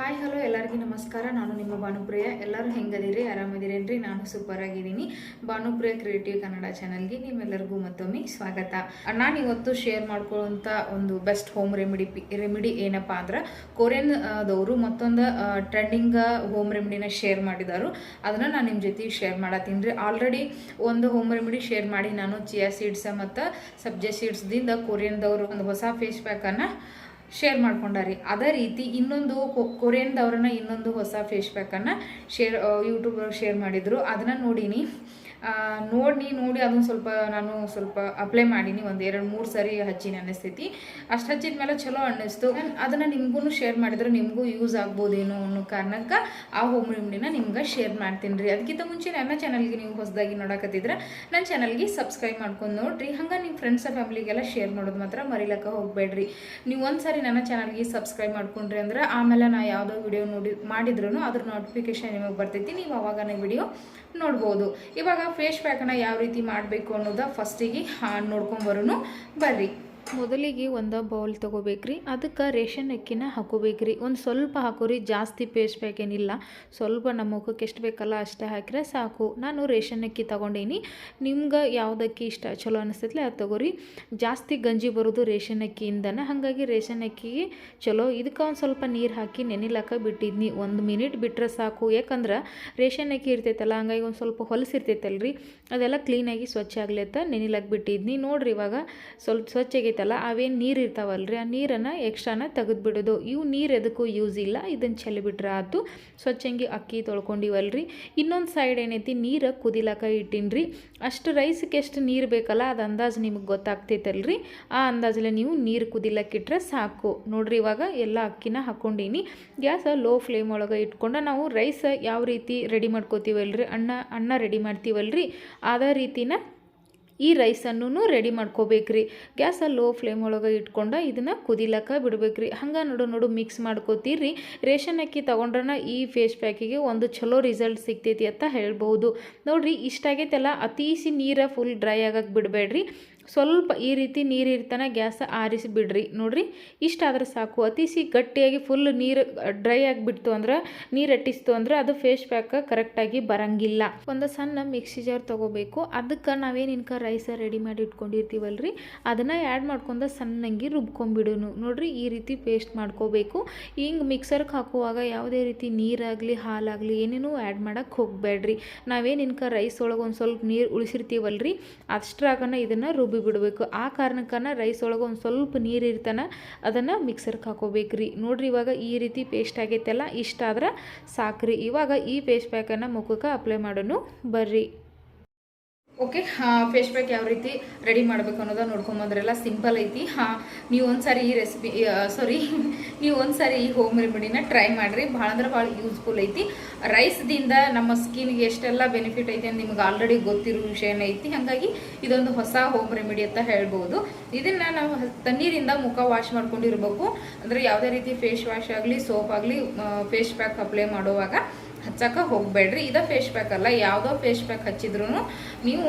Hi hello ಎಲ್ಲರಿಗೂ ನಮಸ್ಕಾರ. ನಾನು ನಿಮ್ಮ ಭಾನುಪ್ರಿಯ. ಎಲ್ಲರೂ ಹೆಂಗದಿರಿ? ಆರಾಮದಿರೇನ್ರಿ? ನಾನು ಸೂಪರ್ ಆಗಿದ್ದೀನಿ ಭಾನುಪ್ರಿಯ ಕ್ರಿಯೇಟಿವ್ ಕನ್ನಡ ಚಾನಲ್ಗೆ ನಿಮ್ಮೆಲ್ಲರಿಗೂ ಮತ್ತೊಮ್ಮೆ ಸ್ವಾಗತ. ನಾನು ಇವತ್ತು ಶೇರ್ ಮಾಡ್ಕೊಳ್ಳುವಂಥ ಒಂದು ಬೆಸ್ಟ್ ಹೋಮ್ ರೆಮಿಡಿ ರೆಮಿಡಿ ಏನಪ್ಪ ಅಂದ್ರೆ ಕೊರಿಯನ್ದವರು ಮತ್ತೊಂದು ಟ್ರೆಂಡಿಂಗ್ ಹೋಮ್ ರೆಮಿಡಿನ ಶೇರ್ ಮಾಡಿದಾರು ಅದನ್ನು ನಾನು ನಿಮ್ಮ ಜೊತೆ ಶೇರ್ ಮಾಡತ್ತೀನಿ. ರೀ ಆಲ್ರೆಡಿ ಒಂದು ಹೋಮ್ ರೆಮಿಡಿ ಶೇರ್ ಮಾಡಿ ನಾನು ಚಿಯಾ ಸೀಡ್ಸ್ ಮತ್ತು ಸಬ್ಜೆ ಸೀಡ್ಸ್ದಿಂದ ಕೊರಿಯನ್ದವರು ಒಂದು ಹೊಸ ಫೇಸ್ ಪ್ಯಾಕನ್ನು ಶೇರ್ ಮಾಡ್ಕೊಂಡಾರಿ. ಅದೇ ರೀತಿ ಇನ್ನೊಂದು ಕೊರಿಯನ್ದವ್ರನ್ನ ಇನ್ನೊಂದು ಹೊಸ ಫೇಸ್ ಪ್ಯಾಕನ್ನು ಶೇರ್ ಯೂಟ್ಯೂಬ್ ಶೇರ್ ಮಾಡಿದ್ರು. ಅದನ್ನ ನೋಡೀನಿ. ನೋಡಿ ನೋಡಿ ಅದನ್ನು ಸ್ವಲ್ಪ ನಾನು ಸ್ವಲ್ಪ ಅಪ್ಲೈ ಮಾಡೀನಿ, ಒಂದು ಎರಡು, ಮೂರು ಸರಿ ಹಚ್ಚಿನ ಅನ್ನಿಸ್ತೈತಿ. ಅಷ್ಟು ಹಚ್ಚಿದ ಮೇಲೆ ಚಲೋ ಅನ್ನಿಸ್ತು. ಅದನ್ನು ನಿಮಗೂ ಶೇರ್ ಮಾಡಿದ್ರೆ ನಿಮಗೂ ಯೂಸ್ ಆಗ್ಬೋದೇನೋ ಅನ್ನೋ ಕಾರಣಕ್ಕೆ ಆ ಹೋಮ್ ರೆಮಿಡಿನ ನಿಮ್ಗೆ ಶೇರ್ ಮಾಡ್ತೀನಿ ರೀ. ಅದಕ್ಕಿಂತ ಮುಂಚೆ ನನ್ನ ಚಾನಲ್ಗೆ ನೀವು ಹೊಸದಾಗಿ ನೋಡಕತ್ತಿದ್ರೆ ನನ್ನ ಚಾನಲ್ಗೆ ಸಬ್ಸ್ಕ್ರೈಬ್ ಮಾಡ್ಕೊಂಡು ನೋಡ್ರಿ. ಹಂಗೆ ನಿಮ್ಮ ಫ್ರೆಂಡ್ಸ್ ಫ್ಯಾಮಿಲಿಗೆಲ್ಲ ಶೇರ್ ಮಾಡೋದು ಮಾತ್ರ ಮರಿಲಕ್ಕ ಹೋಗಬೇಡ್ರಿ. ನೀವು ಒಂದು ಸಾರಿ ನನ್ನ ಚಾನಲ್ಗೆ ಸಬ್ಸ್ಕ್ರೈಬ್ ಮಾಡ್ಕೊಂಡ್ರಿ ಅಂದ್ರೆ ಆಮೇಲೆ ನಾ ಯಾವುದೋ ವಿಡಿಯೋ ನೋಡಿ ಮಾಡಿದ್ರು ಅದ್ರ ನೋಟಿಫಿಕೇಶನ್ ನಿಮಗೆ ಬರ್ತೈತಿ. ನೀವು ಅವಾಗ ವಿಡಿಯೋ ನೋಡ್ಬೋದು. ಇವಾಗ ಫೇಸ್ ಪ್ಯಾಕನ್ನು ಯಾವ ರೀತಿ ಮಾಡಬೇಕು ಅನ್ನೋದ ಫಸ್ಟಿಗೆ ನೋಡ್ಕೊಂಬರೋನು ಬರ್ರಿ. ಮೊದಲಿಗೆ ಒಂದು ಬೌಲ್ ತೊಗೋಬೇಕ್ರಿ, ಅದಕ್ಕೆ ರೇಷನ್ ಅಕ್ಕಿನ ಹಾಕೋಬೇಕ್ರಿ. ಒಂದು ಸ್ವಲ್ಪ ಹಾಕೋರಿ, ಜಾಸ್ತಿ ಪೇಸ್ಟ್ ಬೇಕೇನಿಲ್ಲ. ಸ್ವಲ್ಪ ನಮ್ಮ ಮುಖಕ್ಕೆ ಎಷ್ಟು ಬೇಕಲ್ಲ ಅಷ್ಟೇ ಹಾಕಿದ್ರೆ ಸಾಕು. ನಾನು ರೇಷನ್ ಅಕ್ಕಿ ತೊಗೊಂಡೇನಿ. ನಿಮ್ಗೆ ಯಾವ್ದು ಇಷ್ಟ ಚಲೋ ಅನಿಸ್ತೈತಿ ಅದು ತಗೋರಿ. ಜಾಸ್ತಿ ಗಂಜಿ ಬರೋದು ರೇಷನ್ ಅಕ್ಕಿಯಿಂದನೇ, ಹಾಗಾಗಿ ರೇಷನ್ ಅಕ್ಕಿಗೆ ಚಲೋ. ಇದಕ್ಕೆ ಒಂದು ಸ್ವಲ್ಪ ನೀರು ಹಾಕಿ ನೆನಿಲಕ್ಕ ಬಿಟ್ಟಿದ್ನಿ. ಒಂದು ಮಿನಿಟ್ ಬಿಟ್ಟರೆ ಸಾಕು. ಯಾಕಂದ್ರೆ ರೇಷನ್ ಅಕ್ಕಿ ಇರ್ತೈತಲ್ಲ, ಹಂಗಾಗಿ ಒಂದು ಸ್ವಲ್ಪ ಹೊಲಸಿರ್ತೈತಲ್ರಿ ಅದೆಲ್ಲ ಕ್ಲೀನಾಗಿ ಸ್ವಚ್ಛ ಆಗ್ಲತ್ತ ನೆನಿಲಕ್ಕೆ ಬಿಟ್ಟಿದ್ನಿ. ನೋಡ್ರಿ ಇವಾಗ ಸ್ವಲ್ಪ ಸ್ವಚ್ಛ ಆಗೈತಲ್ಲ ಅವೇನು ನೀರು ಇರ್ತಾವಲ್ರಿ? ಆ ನೀರನ್ನು ಎಕ್ಸ್ಟ್ರಾನ ತೆಗೆದುಬಿಡೋದು. ಇವು ನೀರು ಎದಕ್ಕೂ ಯೂಸ್ ಇಲ್ಲ ಇದನ್ನು ಚೆಲ್ಲಿಬಿಟ್ರೆ ಆತು. ಸ್ವಚ್ಛಂಗಿ ಅಕ್ಕಿ ತೊಳ್ಕೊಂಡಿವಲ್ರಿ. ಇನ್ನೊಂದು ಸೈಡ್ ಏನೈತಿ, ನೀರು ಕುದಿಲಕ ರೀ ಅಷ್ಟು ರೈಸ್ಗೆ ಎಷ್ಟು ನೀರು ಬೇಕಲ್ಲ, ಅದು ಅಂದಾಜು ನಿಮಗೆ ಗೊತ್ತಾಗ್ತೈತಲ್ರಿ. ಆ ಅಂದಾಜಲ್ಲಿ ನೀವು ನೀರು ಕುದಿಲಕ್ಕಿಟ್ರೆ ಸಾಕು. ನೋಡ್ರಿ, ಇವಾಗ ಎಲ್ಲ ಅಕ್ಕಿನ ಹಾಕ್ಕೊಂಡೀನಿ ಗ್ಯಾಸ್ ಲೋ ಫ್ಲೇಮ್ ಒಳಗೆ ಇಟ್ಕೊಂಡು ನಾವು ರೈಸ್ ಯಾವ ರೀತಿ ರೆಡಿ ಮಾಡ್ಕೋತೀವಲ್ರಿ? ಅನ್ನ ಅನ್ನ ರೆಡಿ ಮಾಡ್ತೀವಲ್ರಿ? ಅದೇ ರೀತಿನ ಈ ರೈಸನ್ನು ರೆಡಿ ಮಾಡ್ಕೋಬೇಕ್ರಿ. ಗ್ಯಾಸ ಲೋ ಫ್ಲೇಮ್ ಒಳಗೆ ಇಟ್ಕೊಂಡು ಇದನ್ನು ಕುದಿಲಕ್ಕ ಬಿಡ್ಬೇಕ್ರಿ. ಹಂಗೆ ನೋಡು ನೋಡು ಮಿಕ್ಸ್ ಮಾಡ್ಕೋತೀರಿ. ರೇಷನ್ ಅಕ್ಕಿ ತೊಗೊಂಡ್ರನ ಈ ಫೇಸ್ ಪ್ಯಾಕಿಗೆ ಒಂದು ಚಲೋ ರಿಸಲ್ಟ್ ಸಿಗ್ತೈತಿ ಅಂತ ಹೇಳ್ಬೋದು ನೋಡ್ರಿ ಇಷ್ಟಾಗೈತೆಲ್ಲ ಅತೀಸಿ ನೀರ ಫುಲ್ ಡ್ರೈ ಆಗಕ್ಕೆ ಬಿಡಬೇಡ್ರಿ. ಸ್ವಲ್ಪ ಈ ರೀತಿ ನೀರು ಇರ್ತಾನೆ ಗ್ಯಾಸ್ ಆರಿಸಿ ಬಿಡ್ರಿ. ನೋಡ್ರಿ, ಇಷ್ಟಾದ್ರೆ ಸಾಕು. ಅತಿಸಿ ಗಟ್ಟಿಯಾಗಿ ಫುಲ್ ನೀರು ಡ್ರೈ ಆಗಿಬಿಡ್ತು ಅಂದ್ರೆ, ನೀರು ಅಟ್ಟಿಸ್ತು ಅಂದ್ರೆ ಅದು ಫೇಸ್ ಪ್ಯಾಕ್ ಕರೆಕ್ಟಾಗಿ ಬರಂಗಿಲ್ಲ. ಒಂದು ಸಣ್ಣ ಮಿಕ್ಸಿ ಜಾರ್ ತೊಗೋಬೇಕು. ಅದಕ್ಕೆ ನಾವೇನು ಇನ್ಕ ರೈಸ ರೆಡಿ ಮಾಡಿ ಇಟ್ಕೊಂಡಿರ್ತೀವಲ್ರಿ? ಅದನ್ನು ಆ್ಯಡ್ ಮಾಡ್ಕೊಂಡು ಸಣ್ಣಂಗಿ ರುಬ್ಕೊಂಬಿಡೋನು ನೋಡ್ರಿ, ಈ ರೀತಿ ಪೇಸ್ಟ್ ಮಾಡ್ಕೋಬೇಕು. ಹಿಂಗೆ ಮಿಕ್ಸರ್ಗೆ ಹಾಕುವಾಗ ಯಾವುದೇ ರೀತಿ ನೀರಾಗಲಿ, ಹಾಲಾಗಲಿ, ಏನೇನೂ ಆ್ಯಡ್ ಮಾಡೋಕ್ಕೆ ಹೋಗಬೇಡ್ರಿ ನಾವೇನು ಇನ್ಕ ರೈಸ್ ಒಳಗೆ ಒಂದು ಸ್ವಲ್ಪ ನೀರು ಉಳಿಸಿರ್ತೀವಲ್ರಿ, ಅಷ್ಟ್ರಾಗನ ಇದನ್ನು ರುಬ್ಬಿ ಬಿಡಬೇಕು ಆ ಕಾರಣಕ್ಕನ ರೈಸ್ ಒಳಗೆ ಒಂದು ಸ್ವಲ್ಪ ನೀರು ಇರ್ತಾನೆ, ಅದನ್ನು ಮಿಕ್ಸರ್ಗೆ ಹಾಕೋಬೇಕ್ರಿ. ನೋಡ್ರಿ ಇವಾಗ ಈ ರೀತಿ ಪೇಸ್ಟ್ ಆಗೈತಲ್ಲ ಇಷ್ಟಾದ್ರೆ ಸಾಕ್ರಿ. ಇವಾಗ ಈ ಪೇಸ್ಟ್ ಪ್ಯಾಕನ್ನು ಮುಖಕ್ಕೆ ಅಪ್ಲೈ ಮಾಡೋನು ಬರ್ರಿ. ಓಕೆ ಫೇಸ್ ಪ್ಯಾಕ್ ಯಾವ ರೀತಿ ರೆಡಿ ಮಾಡಬೇಕು ಅನ್ನೋದ ನೋಡ್ಕೊಂಬಂದ್ರೆಲ್ಲ ಸಿಂಪಲ್ ಐತಿ. ಹಾಂ, ನೀವು ಒಂದ್ಸಾರಿ ಈ ರೆಸಿಪಿ ಸಾರಿ ನೀವು ಒಂದ್ಸಾರಿ ಈ ಹೋಮ್ ರೆಮಿಡಿನ ಟ್ರೈ ಮಾಡಿರಿ. ಭಾಳ ಅಂದ್ರೆ ಭಾಳ ಯೂಸ್ಫುಲ್ ಐತಿ. ರೈಸ್ದಿಂದ ನಮ್ಮ ಸ್ಕಿನ್ಗೆ ಎಷ್ಟೆಲ್ಲ ಬೆನಿಫಿಟ್ ಐತಿ ಅಂತ ನಿಮ್ಗೆ ಆಲ್ರೆಡಿ ಗೊತ್ತಿರೋ ವಿಷಯನೇ ಐತಿ. ಹಾಗಾಗಿ ಇದೊಂದು ಹೊಸ ಹೋಮ್ ರೆಮಿಡಿ ಅಂತ ಹೇಳ್ಬೋದು. ಇದನ್ನು ನಾವು ತಣ್ಣೀರಿಂದ ಮುಖ ವಾಶ್ ಮಾಡ್ಕೊಂಡಿರ್ಬೇಕು. ಅಂದರೆ ಯಾವುದೇ ರೀತಿ ಫೇಸ್ ವಾಶ್ ಆಗಲಿ ಸೋಪ್ ಆಗಲಿ ಫೇಸ್ ಪ್ಯಾಕ್ ಅಪ್ಲೈ ಮಾಡುವಾಗ ಹಚ್ಚಕ್ಕೆ ಹೋಗಬೇಡ್ರಿ. ಇದ ಫೇಸ್ ಪ್ಯಾಕ್ ಅಲ್ಲ, ಯಾವುದೋ ಫೇಸ್ ಪ್ಯಾಕ್ ಹಚ್ಚಿದ್ರು ನೀವು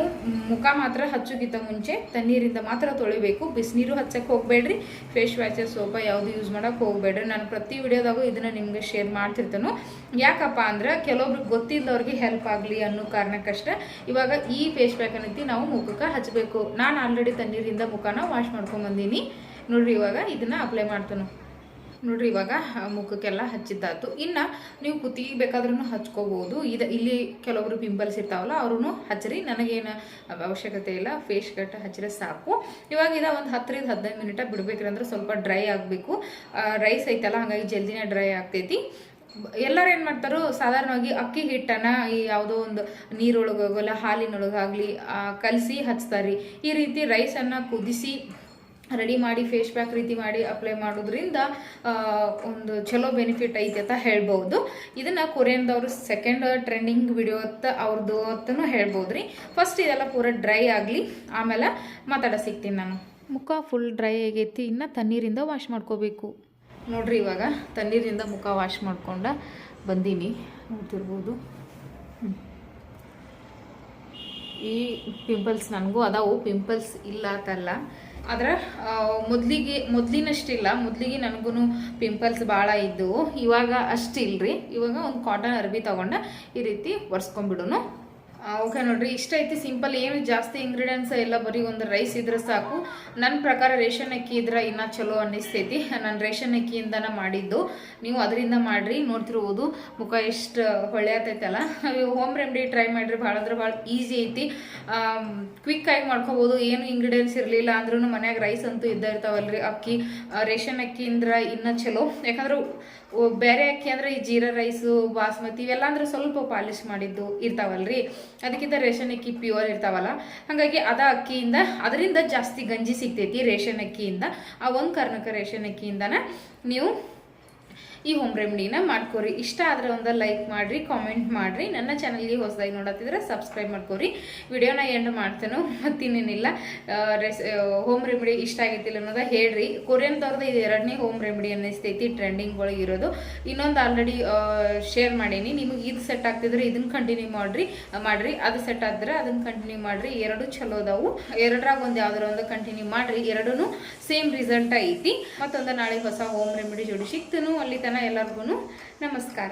ಮುಖ ಮಾತ್ರ ಹಚ್ಚೋಕ್ಕಿಂತ ಮುಂಚೆ ತಣ್ಣೀರಿಂದ ಮಾತ್ರ ತೊಳಿಬೇಕು. ಬಿಸಿನೀರು ಹಚ್ಚಕ್ಕೆ ಹೋಗಬೇಡ್ರಿ. ಫೇಸ್ ವಾಶ್ ಸೋಪ ಯಾವುದು ಯೂಸ್ ಮಾಡೋಕೆ ಹೋಗಬೇಡ್ರಿ. ನಾನು ಪ್ರತಿ ವಿಡಿಯೋದಾಗೂ ಇದನ್ನು ನಿಮಗೆ ಶೇರ್ ಮಾಡ್ತಿರ್ತೇನೆ. ಯಾಕಪ್ಪ ಅಂದ್ರೆ ಕೆಲವೊಬ್ರಿಗೆ ಗೊತ್ತಿಲ್ಲದವ್ರಿಗೆ ಹೆಲ್ಪ್ ಆಗಲಿ ಅನ್ನೋ ಕಾರಣಕ್ಕಷ್ಟೇ ಇವಾಗ ಈ ಫೇಸ್ ಪ್ಯಾಕ್ ಅನ್ನೈತಿ ನಾವು ಮುಖಕ್ಕೆ ಹಚ್ಚಬೇಕು ನಾನು ಆಲ್ರೆಡಿ ತಣ್ಣೀರಿಂದ ಮುಖನ ವಾಶ್ ಮಾಡ್ಕೊಂಬಂದೀನಿ ನೋಡ್ರಿ ಇವಾಗ ಇದನ್ನು ಅಪ್ಲೈ ಮಾಡ್ತೇನೆ. ನೋಡ್ರಿ ಇವಾಗ ಮುಖಕ್ಕೆಲ್ಲ ಹಚ್ಚಿದ್ದಾಯ್ತು. ಇನ್ನು ನೀವು ಕುತ್ತಿಗೆ ಬೇಕಾದ್ರೂ ಹಚ್ಕೋಬೋದು. ಇದು ಇಲ್ಲಿ ಕೆಲವೊಬ್ರು ಪಿಂಪಲ್ಸ್ ಇರ್ತಾವಲ್ಲ ಅವ್ರೂ ಹಚ್ಚಿರಿ. ನನಗೇನು ಅವಶ್ಯಕತೆ ಇಲ್ಲ ಫೇಸ್ ಕಟ್ ಹಚ್ಚಿದ್ರೆ ಸಾಕು. ಇವಾಗ ಇದು ಒಂದು ಹತ್ತರಿಂದ ಹದಿನೈದು ಮಿನಿಟ ಬಿಡ್ಬೇಕ್ರಿ ಅಂದ್ರೆ ಸ್ವಲ್ಪ ಡ್ರೈ ಆಗಬೇಕು. ರೈಸ್ ಐತಲ್ಲ, ಹಾಗಾಗಿ ಜಲ್ದಿನೇ ಡ್ರೈ ಆಗ್ತೈತಿ. ಎಲ್ಲರೂ ಏನು ಮಾಡ್ತಾರೋ, ಸಾಧಾರಣವಾಗಿ ಅಕ್ಕಿ ಹಿಟ್ಟನ್ನು ಈ ಯಾವುದೋ ಒಂದು ನೀರೊಳಗಾಗಲ್ಲ ಹಾಲಿನೊಳಗಾಗಲಿ ಕಲಸಿ ಹಚ್ತಾರೆ. ಈ ರೀತಿ ರೈಸನ್ನು ಕುದಿಸಿ ರೆಡಿ ಮಾಡಿ ಫೇಸ್ ಪ್ಯಾಕ್ ರೀತಿ ಮಾಡಿ ಅಪ್ಲೈ ಮಾಡೋದ್ರಿಂದ ಒಂದು ಚಲೋ ಬೆನಿಫಿಟ್ ಐತಿ ಅಂತ ಹೇಳ್ಬೋದು. ಇದನ್ನು ಕೊರಿಯನ್ದವರು ಸೆಕೆಂಡ್ ಟ್ರೆಂಡಿಂಗ್ ವಿಡಿಯೋ ಅಂತ ಅವ್ರದ್ದು ಅಂತಲೂ ಹೇಳ್ಬೋದು ರೀ ಫಸ್ಟ್ ಇದೆಲ್ಲ ಪೂರ ಡ್ರೈ ಆಗಲಿ, ಆಮೇಲೆ ಮಾತಾಡ ಸಿಗ್ತೀನಿ ನಾನು. ಮುಖ ಫುಲ್ ಡ್ರೈ ಆಗೈತಿ, ಇನ್ನು ತಣ್ಣೀರಿಂದ ವಾಶ್ ಮಾಡ್ಕೋಬೇಕು. ನೋಡ್ರಿ ಇವಾಗ, ತಣ್ಣೀರಿಂದ ಮುಖ ವಾಶ್ ಮಾಡ್ಕೊಂಡ ಬಂದೀನಿ. ನೋಡ್ತಿರ್ಬೋದು. ಈ ಪಿಂಪಲ್ಸ್ ನನಗೂ ಅದಾವು ಪಿಂಪಲ್ಸ್ ಇಲ್ಲ ಅಂತಲ್ಲ. ಆದ್ರೆ ಮೊದಲಿಗೆ, ಮೊದಲಿನಷ್ಟಿಲ್ಲ. ಮೊದಲಿಗೆ ನನಗೂ ಪಿಂಪಲ್ಸ್ ಭಾಳ ಇದ್ದವು ಇವಾಗ ಅಷ್ಟಿಲ್ರಿ. ಇವಾಗ ಒಂದು ಕಾಟನ್ ಅರ್ಬಿ ತೊಗೊಂಡು ಈ ರೀತಿ ಒರೆಸ್ಕೊಂಡ್ಬಿಡುನು. ಓಕೆ ನೋಡ್ರಿ. ಇಷ್ಟ ಐತಿ ಸಿಂಪಲ್ ಏನು ಜಾಸ್ತಿ ಇಂಗ್ರೀಡಿಯೆಂಟ್ಸ್ ಎಲ್ಲ ಬರೀ ಒಂದು ರೈಸ್ ಇದ್ರೆ ಸಾಕು. ನನ್ನ ಪ್ರಕಾರ ರೇಷನ್ ಅಕ್ಕಿ ಇದ್ರೆ ಇನ್ನೂ ಚಲೋ ಅನ್ನಿಸ್ತೈತಿ. ನಾನು ರೇಷನ್ ಅಕ್ಕಿಯಿಂದನ ಮಾಡಿದ್ದು. ನೀವು ಅದರಿಂದ ಮಾಡಿರಿ, ನೋಡ್ತಿರ್ಬೋದು. ಮುಖ ಎಷ್ಟು ಹೊಳೆಯತೈತಲ್ಲ ಹೋಮ್ ರೆಮಿಡಿ ಟ್ರೈ ಮಾಡಿರಿ, ಭಾಳ ಅಂದ್ರೆ ಭಾಳ ಈಸಿ ಐತಿ. ಕ್ವಿಕ್ ಆಗಿ ಮಾಡ್ಕೋಬೋದು. ಏನು ಇಂಗ್ರೀಡಿಯೆಂಟ್ಸ್ ಇರಲಿಲ್ಲ ಅಂದ್ರೂ ಮನ್ಯಾಗ ರೈಸ್ ಅಂತೂ ಇದ್ದ ಇರ್ತಾವಲ್ರಿ ಅಕ್ಕಿ. ರೇಷನ್ ಅಕ್ಕಿಯಿಂದ ಇನ್ನೂ ಚಲೋ. ಯಾಕಂದ್ರೆ ಬೇರೆ ಅಕ್ಕಿ ಅಂದ್ರೆ ಈ ಜೀರಾ ರೈಸು, ಬಾಸ್ಮತಿ ಇವೆಲ್ಲ ಅಂದ್ರೆ ಸ್ವಲ್ಪ ಪಾಲಿಶ್ ಮಾಡಿದ್ದು ಇರ್ತಾವಲ್ರಿ. ಅದಕ್ಕಿಂತ ರೇಷನ್ ಅಕ್ಕಿ ಪ್ಯೂರ್ ಇರ್ತಾವಲ್ಲ. ಹಾಗಾಗಿ ಅದ ಅಕ್ಕಿಯಿಂದ, ಅದರಿಂದ ಜಾಸ್ತಿ ಗಂಜಿ ಸಿಗ್ತೈತಿ ರೇಷನ್ ಅಕ್ಕಿಯಿಂದ. ಆ ಒಂದು ಕಾರಣಕ್ಕೆ ರೇಷನ್ ಅಕ್ಕಿಯಿಂದನ ನೀವು ಈ ಹೋಮ್ ರೆಮಿಡಿನ ಮಾಡ್ಕೋರಿ. ಇಷ್ಟ ಆದರೆ ಒಂದು ಲೈಕ್ ಮಾಡಿರಿ ಕಾಮೆಂಟ್ ಮಾಡಿರಿ. ನನ್ನ ಚಾನಲ್ಗೆ ಹೊಸದಾಗಿ ನೋಡತ್ತಿದ್ರೆ ಸಬ್ಸ್ಕ್ರೈಬ್ ಮಾಡ್ಕೋರಿ. ವಿಡಿಯೋನ ಎಂಡ್ ಮಾಡ್ತೇನೆ, ಮತ್ತಿನ್ನೇನಿಲ್ಲ. ರೆಸ್ ಹೋಮ್ ರೆಮಿಡಿ ಇಷ್ಟ ಆಗೈತಿಲ್ಲ ಅನ್ನೋದ ಹೇಳ್ರಿ. ಕೊರಿಯನ್ದವ್ರದ್ದು ಇದು ಎರಡನೇ ಹೋಮ್ ರೆಮಿಡಿ ಅನ್ನಿಸ್ತೈತಿ ಟ್ರೆಂಡಿಂಗ್ ಒಳಗೆ ಇರೋದು. ಇನ್ನೊಂದು ಆಲ್ರೆಡಿ ಶೇರ್ ಮಾಡೀನಿ. ನಿಮಗೆ ಇದು ಸೆಟ್ ಆಗ್ತಿದ್ರೆ ಇದನ್ನ ಕಂಟಿನ್ಯೂ ಮಾಡ್ರಿ, ಮಾಡಿರಿ. ಅದು ಸೆಟ್ ಆದ್ರೆ ಅದನ್ನು ಕಂಟಿನ್ಯೂ ಮಾಡಿರಿ. ಎರಡು ಚಲೋ ಅದಾವು. ಎರಡರಾಗ ಒಂದು ಯಾವ್ದಾರ ಒಂದು ಕಂಟಿನ್ಯೂ ಮಾಡಿರಿ. ಎರಡೂ ಸೇಮ್ ರಿಸಲ್ಟ್ ಐತಿ. ಮತ್ತೊಂದು ನಾಳೆ ಹೊಸ ಹೋಮ್ ರೆಮಿಡಿ ಜೋಡಿ ಸಿಕ್ತನು ಅಲ್ಲಿ ತನ ಎಲ್ಲರಿಗೂ ನಮಸ್ಕಾರ.